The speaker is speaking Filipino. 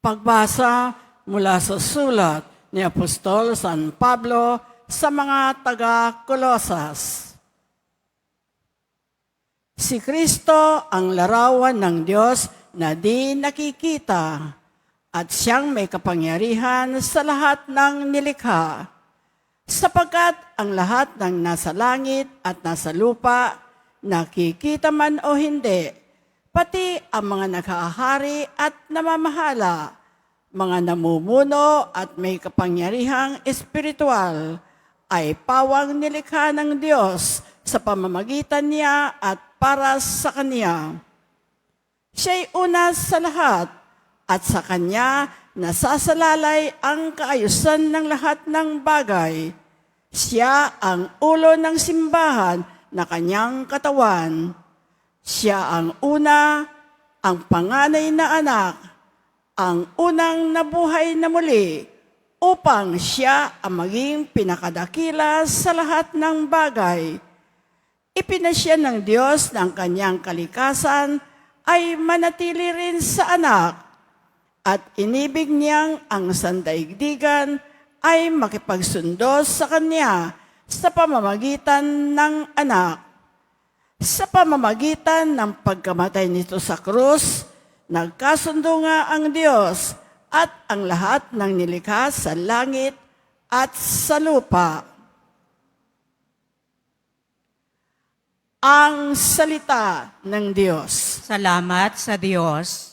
Pagbasa mula sa sulat ni Apostol San Pablo sa mga taga-Kolosas. Si Kristo ang larawan ng Diyos na di nakikita at siyang may kapangyarihan sa lahat ng nilikha. Sapagkat ang lahat ng nasa langit at nasa lupa, nakikita man o hindi, pati ang mga nakahari at namamahala, mga namumuno at may kapangyarihang espiritual, ay pawang nilikha ng Diyos sa pamamagitan niya at para sa Kanya. Siya'y una sa lahat at sa Kanya nasasalalay ang kaayusan ng lahat ng bagay. Siya ang ulo ng simbahan na Kanyang katawan. Siya ang una, ang panganay na anak, ang unang nabuhay na muli, upang siya ang maging pinakadakila sa lahat ng bagay. Ipinasya ng Diyos ng kanyang kalikasan ay manatili rin sa anak at inibig niyang ang sandaigdigan ay makipagsundo sa kanya sa pamamagitan ng anak. Sa pamamagitan ng pagkamatay nito sa krus, nagkasundo nga ang Diyos at ang lahat ng nilikha sa langit at sa lupa. Ang salita ng Diyos. Salamat sa Diyos.